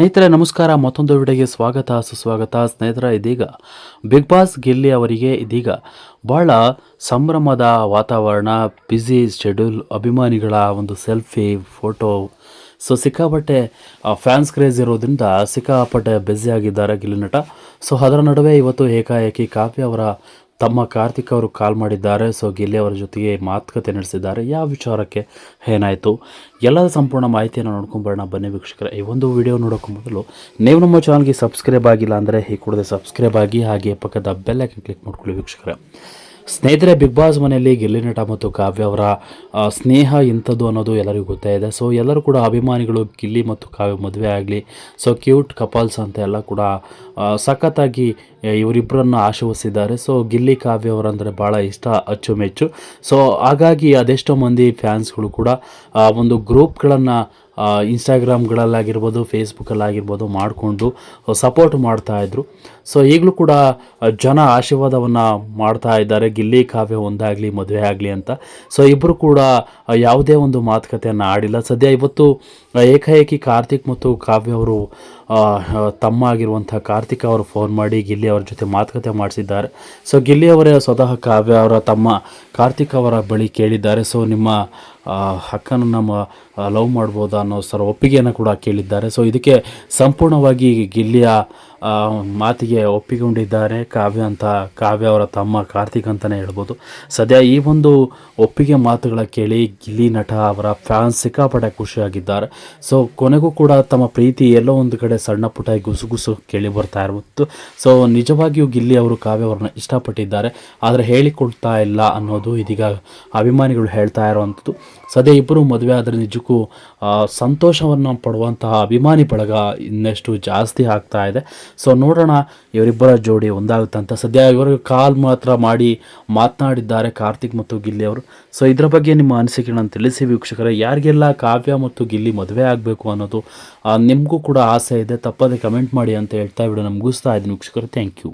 ಸ್ನೇಹಿತರೆ, ನಮಸ್ಕಾರ. ಮತ್ತೊಂದು ವಿಡಿಯೋಗೆ ಸ್ವಾಗತ. ಸುಸ್ವಾಗತ. ಸ್ನೇಹಿತರ, ಇದೀಗ ಬಿಗ್ ಬಾಸ್ ಗಿಲ್ಲಿ ಅವರಿಗೆ ಇದೀಗ ಬಹಳ ಸಂಭ್ರಮದ ವಾತಾವರಣ ಬ್ಯುಸಿ ಶೆಡ್ಯೂಲ್ ಅಭಿಮಾನಿಗಳ ಒಂದು ಸೆಲ್ಫಿ ಫೋಟೋ ಸೊ ಸಿಕ್ಕಾಪಟ್ಟೆ ಫ್ಯಾನ್ಸ್ ಕ್ರೇಜ್ ಇರೋದ್ರಿಂದ ಸಿಕ್ಕಾಪಟ್ಟೆ ಬ್ಯುಸಿ ಆಗಿದ್ದಾರೆ ಗಿಲ್ಲಿ ನಟ. ಸೊ ಅದರ ನಡುವೆ ಇವತ್ತು ಏಕಾಏಕಿ ಕಾಫಿ ಅವರ ತಮ್ಮ ಕಾರ್ತಿಕ್ ಅವರು ಕಾಲ್ ಮಾಡಿದ್ದಾರೆ, ಸೊ ಗಿಲ್ಲಿ ಅವರ ಜೊತೆಗೆ ಮಾತುಕತೆ ನಡೆಸಿದ್ದಾರೆ. ಯಾವ ವಿಚಾರಕ್ಕೆ ಏನಾಯಿತು? ಎಲ್ಲದ ಸಂಪೂರ್ಣ ಮಾಹಿತಿಯನ್ನು ನೋಡ್ಕೊಂಬರೋಣ ಬನ್ನಿ ವೀಕ್ಷಕರೇ, ಈ ಒಂದು ವಿಡಿಯೋ ನೋಡೋಕ್ಕೂ ಮೊದಲು ನೀವು ನಮ್ಮ ಚಾನಲ್ಗೆ ಸಬ್ಸ್ಕ್ರೈಬ್ ಆಗಿಲ್ಲ ಅಂದರೆ ಈ ಕೂಡಲೇ ಸಬ್ಸ್ಕ್ರೈಬ್ ಆಗಿ ಹಾಗೆ ಪಕ್ಕದ ಬೆಲ್ಲೈಕನ್ ಕ್ಲಿಕ್ ಮಾಡ್ಕೊಳ್ಳಿ ವೀಕ್ಷಕರೇ. ಸ್ನೇಹಿತರೆ ಬಿಗ್ ಬಾಸ್ ಮನೆಯಲ್ಲಿ ಗೆಲ್ಲಿ ನಟ ಮತ್ತು ಕಾವ್ಯ ಅವರ ಸ್ನೇಹ ಇಂಥದ್ದು ಅನ್ನೋದು ಎಲ್ಲರಿಗೂ ಗೊತ್ತೇ ಇದೆ. ಸೊ ಎಲ್ಲರೂ ಕೂಡ ಅಭಿಮಾನಿಗಳು, ಗಿಲ್ಲಿ ಮತ್ತು ಕಾವ್ಯ ಮದುವೆ ಆಗಲಿ ಸೊ ಕ್ಯೂಟ್ ಕಪಲ್ಸ್ ಅಂತ ಎಲ್ಲ ಕೂಡ ಸಖತ್ತಾಗಿ ಇವರಿಬ್ಬರನ್ನು ಆಶವಿಸಿದ್ದಾರೆ ಸೊ ಗಿಲ್ಲಿ ಕಾವ್ಯ ಅವರಂದರೆ ಭಾಳ ಇಷ್ಟ, ಅಚ್ಚುಮೆಚ್ಚು. ಸೊ ಹಾಗಾಗಿ ಅದೆಷ್ಟೋ ಮಂದಿ ಫ್ಯಾನ್ಸ್ಗಳು ಕೂಡ ಒಂದು ಗ್ರೂಪ್ಗಳನ್ನು ಇನ್ಸ್ಟಾಗ್ರಾಮ್ಗಳಲ್ಲಾಗಿರ್ಬೋದು ಫೇಸ್ಬುಕ್ಕಲ್ಲಾಗಿರ್ಬೋದು ಮಾಡಿಕೊಂಡು ಸಪೋರ್ಟ್ ಮಾಡ್ತಾಯಿದ್ರು ಸೊ ಈಗಲೂ ಕೂಡ ಜನ ಆಶೀರ್ವಾದವನ್ನು ಮಾಡ್ತಾ ಇದ್ದಾರೆ. ಗಿಲ್ಲಿ ಕಾವ್ಯ ಒಂದಾಗಲಿ, ಮದುವೆ ಆಗಲಿ ಅಂತ. ಸೊ ಇಬ್ಬರು ಕೂಡ ಯಾವುದೇ ಒಂದು ಮಾತುಕತೆಯನ್ನು ಆಡಿಲ್ಲ. ಸದ್ಯ ಇವತ್ತು ಏಕಾಏಕಿ ಕಾರ್ತಿಕ್ ಮತ್ತು ಕಾವ್ಯ ಅವರು ತಮ್ಮ ಆಗಿರುವಂಥ ಕಾರ್ತಿಕ್ ಅವರು ಫೋನ್ ಮಾಡಿ ಗಿಲ್ಲಿ ಅವರ ಜೊತೆ ಮಾತುಕತೆ ಮಾಡಿಸಿದ್ದಾರೆ. ಸೊ ಗಿಲ್ಲಿ ಅವರೇ ಸ್ವತಃ ಕಾವ್ಯ ಅವರ ತಮ್ಮ, ಕಾರ್ತಿಕ್ ಅವರ ಬಳಿ ಕೇಳಿದ್ದಾರೆ. ಸೊ ನಿಮ್ಮ ಅಕ್ಕನ ನಮ್ಮ ಲವ್ ಮಾಡ್ಬೋದಾ ಅನ್ನೋ ಸರ್ ಒಪ್ಪಿಗೆಯನ್ನು ಕೂಡ ಕೇಳಿದ್ದಾರೆ. ಸೊ ಇದಕ್ಕೆ ಸಂಪೂರ್ಣವಾಗಿ ಗಿಲ್ಲಿಯ ಮಾತಿಗೆ ಒಪ್ಪಿಕೊಂಡಿದ್ದಾರೆ ಕಾವ್ಯ ಅಂತ, ಕಾವ್ಯ ಅವರ ತಮ್ಮ ಕಾರ್ತಿಕ್ ಅಂತಲೇ ಹೇಳ್ಬೋದು. ಸದ್ಯ ಈ ಒಂದು ಒಪ್ಪಿಗೆ ಮಾತುಗಳ ಕೇಳಿ ಗಿಲ್ಲಿ ನಟ ಅವರ ಫ್ಯಾನ್ಸ್ ಸಿಕ್ಕಾಪಟ್ಟೆ ಖುಷಿಯಾಗಿದ್ದಾರೆ. ಸೊ ಕೊನೆಗೂ ಕೂಡ ತಮ್ಮ ಪ್ರೀತಿ ಎಲ್ಲೋ ಒಂದು ಕಡೆ ಸಣ್ಣ ಪುಟ್ಟ ಗುಸುಗುಸು ಕೇಳಿ ಬರ್ತಾ ಇರ್ಬೋದು ಸೊ ನಿಜವಾಗಿಯೂ ಗಿಲ್ಲಿ ಅವರು ಕಾವ್ಯ ಅವರನ್ನ ಇಷ್ಟಪಟ್ಟಿದ್ದಾರೆ. ಆದರೆ ಹೇಳಿಕೊಡ್ತಾ ಇಲ್ಲ ಅನ್ನೋದು ಇದೀಗ ಅಭಿಮಾನಿಗಳು ಹೇಳ್ತಾ ಇರುವಂಥದ್ದು. ಸದ್ಯ ಇಬ್ಬರು ಮದುವೆ ಆದರೆ ನಿಜಕ್ಕೂ ಸಂತೋಷವನ್ನು ಪಡುವಂತಹ ಅಭಿಮಾನಿ ಬಳಗ ಇನ್ನಷ್ಟು ಜಾಸ್ತಿ ಆಗ್ತಾ ಇದೆ. ಸೊ ನೋಡೋಣ, ಇವರಿಬ್ಬರ ಜೋಡಿ ಒಂದಾಗುತ್ತಂತ ಸದ್ಯ ಇವರು ಕಾಲ್ ಮಾತ್ರ ಮಾಡಿ ಮಾತನಾಡಿದ್ದಾರೆ ಕಾರ್ತಿಕ್ ಮತ್ತು ಗಿಲ್ಲಿ ಅವರು. ಸೊ ಇದರ ಬಗ್ಗೆ ನಿಮ್ಮ ಅನಿಸಿಕೆಗಳನ್ನು ತಿಳಿಸಿ ವೀಕ್ಷಕರೇ. ಯಾರಿಗೆಲ್ಲ ಕಾವ್ಯ ಮತ್ತು ಗಿಲ್ಲಿ ಮದುವೆ ಆಗಬೇಕು ಅನ್ನೋದು ನಿಮಗೂ ಕೂಡ ಆಸೆ ಇದೆ, ತಪ್ಪದೆ ಕಮೆಂಟ್ ಮಾಡಿ ಅಂತ ಹೇಳ್ತಾ ನಮಗೂ ಮುಗಿಸ್ತಾ ಇದ್ದೀನಿ ವೀಕ್ಷಕರು. Thank you